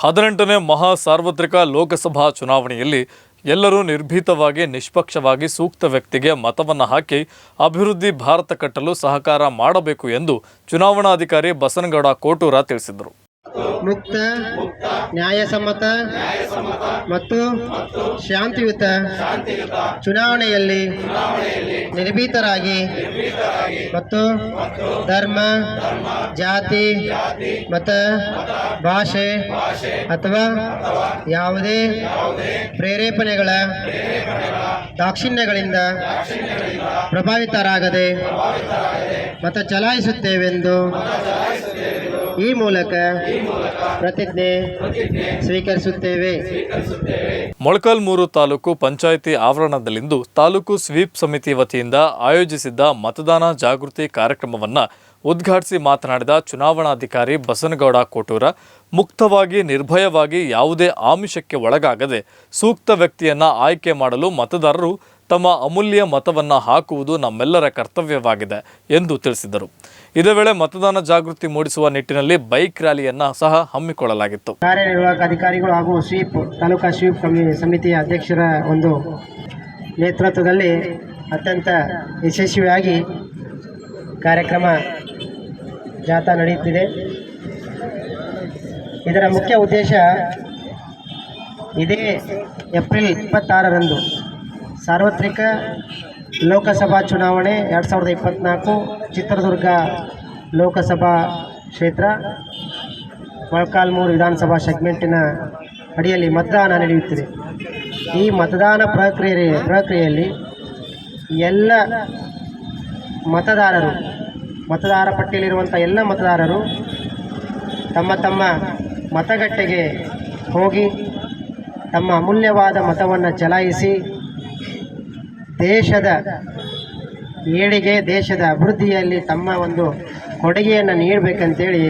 ಹದಿನೆಂಟನೇ ಮಹಾ ಸಾರ್ವತ್ರಿಕ ಲೋಕಸಭಾ ಚುನಾವಣೆಯಲ್ಲಿ ಎಲ್ಲರೂ ನಿರ್ಭೀತವಾಗಿ, ನಿಷ್ಪಕ್ಷವಾಗಿ ಸೂಕ್ತ ವ್ಯಕ್ತಿಗೆ ಮತವನ್ನು ಹಾಕಿ ಅಭಿವೃದ್ಧಿ ಭಾರತ ಕಟ್ಟಲು ಸಹಕಾರ ಮಾಡಬೇಕು ಎಂದು ಚುನಾವಣಾಧಿಕಾರಿ ಬಸನಗೌಡ ಕೋಟೂರ ತಿಳಿಸಿದರು. ಮುಕ್ತ ನ್ಯಾಯಸಮ್ಮತ ಮತ್ತು ಶಾಂತಿಯುತ ಚುನಾವಣೆಯಲ್ಲಿ ನಿರ್ಭೀತರಾಗಿ ಮತ್ತು ಧರ್ಮ ಜಾತಿ ಮತ ಭಾಷೆ ಅಥವಾ ಯಾವುದೇ ಪ್ರೇರೇಪಣೆಗಳ ದಾಕ್ಷಿಣ್ಯಗಳಿಂದ ಪ್ರಭಾವಿತರಾಗದೆ ಮತ ಚಲಾಯಿಸುತ್ತೇವೆಂದು ಈ ಮೂಲಕ ಪ್ರತಿಜ್ಞೆ ಸ್ವೀಕರಿಸುತ್ತೇವೆ. ಮೊಳಕಾಲ್ಮೂರು ತಾಲೂಕು ಪಂಚಾಯಿತಿ ಆವರಣದಲ್ಲಿಂದು ತಾಲೂಕು ಸ್ವೀಪ್ ಸಮಿತಿ ವತಿಯಿಂದ ಆಯೋಜಿಸಿದ್ದ ಮತದಾನ ಜಾಗೃತಿ ಕಾರ್ಯಕ್ರಮವನ್ನು ಉದ್ಘಾಟಿಸಿ ಮಾತನಾಡಿದ ಚುನಾವಣಾಧಿಕಾರಿ ಬಸನಗೌಡ ಕೋಟೂರ, ಮುಕ್ತವಾಗಿ, ನಿರ್ಭಯವಾಗಿ ಯಾವುದೇ ಆಮಿಷಕ್ಕೆ ಒಳಗಾಗದೆ ಸೂಕ್ತ ವ್ಯಕ್ತಿಯನ್ನ ಆಯ್ಕೆ ಮಾಡಲು ಮತದಾರರು ತಮ್ಮ ಅಮೂಲ್ಯ ಮತವನ್ನು ಹಾಕುವುದು ನಮ್ಮೆಲ್ಲರ ಕರ್ತವ್ಯವಾಗಿದೆ ಎಂದು ತಿಳಿಸಿದರು. ಇದೇ ವೇಳೆ ಮತದಾನ ಜಾಗೃತಿ ಮೂಡಿಸುವ ನಿಟ್ಟಿನಲ್ಲಿ ಬೈಕ್ ರ್ಯಾಲಿಯನ್ನು ಸಹ ಹಮ್ಮಿಕೊಳ್ಳಲಾಗಿತ್ತು. ಕಾರ್ಯನಿರ್ವಾಹಕ ಅಧಿಕಾರಿಗಳು ಹಾಗೂ ಸ್ವೀಪ್ ತಾಲೂಕಾ ಸ್ವೀಪ್ ಸಮಿತಿಯ ಅಧ್ಯಕ್ಷರ ಒಂದು ನೇತೃತ್ವದಲ್ಲಿ ಅತ್ಯಂತ ಯಶಸ್ವಿಯಾಗಿ ಕಾರ್ಯಕ್ರಮ ಜಾಥಾ ನಡೆಯುತ್ತಿದೆ. ಇದರ ಮುಖ್ಯ ಉದ್ದೇಶ ಇದೇ ಏಪ್ರಿಲ್ ಇಪ್ಪತ್ತಾರರಂದು ಸಾರ್ವತ್ರಿಕ ಲೋಕಸಭಾ ಚುನಾವಣೆ ಎರಡು ಸಾವಿರದ ಇಪ್ಪತ್ತ್ನಾಲ್ಕು ಚಿತ್ರದುರ್ಗ ಲೋಕಸಭಾ ಕ್ಷೇತ್ರ, ಮೊಳಕಾಲ್ಮೂರು ವಿಧಾನಸಭಾ ಸೆಗ್ಮೆಂಟಿನ ಅಡಿಯಲ್ಲಿ ಮತದಾನ ನಡೆಯುತ್ತಿದೆ. ಈ ಮತದಾನ ಪ್ರಕ್ರಿಯೆ, ಪ್ರಕ್ರಿಯೆಯಲ್ಲಿ ಎಲ್ಲ ಮತದಾರರು, ಮತದಾರ ಪಟ್ಟಿಯಲ್ಲಿರುವಂಥ ಎಲ್ಲ ಮತದಾರರು ತಮ್ಮ ತಮ್ಮ ಮತಗಟ್ಟೆಗೆ ಹೋಗಿ ತಮ್ಮ ಅಮೂಲ್ಯವಾದ ಮತವನ್ನು ಚಲಾಯಿಸಿ ದೇಶದ ಏಳಿಗೆ ದೇಶದ ಅಭಿವೃದ್ಧಿಯಲ್ಲಿ ತಮ್ಮ ಒಂದು ಕೊಡುಗೆಯನ್ನು ನೀಡಬೇಕಂತೇಳಿ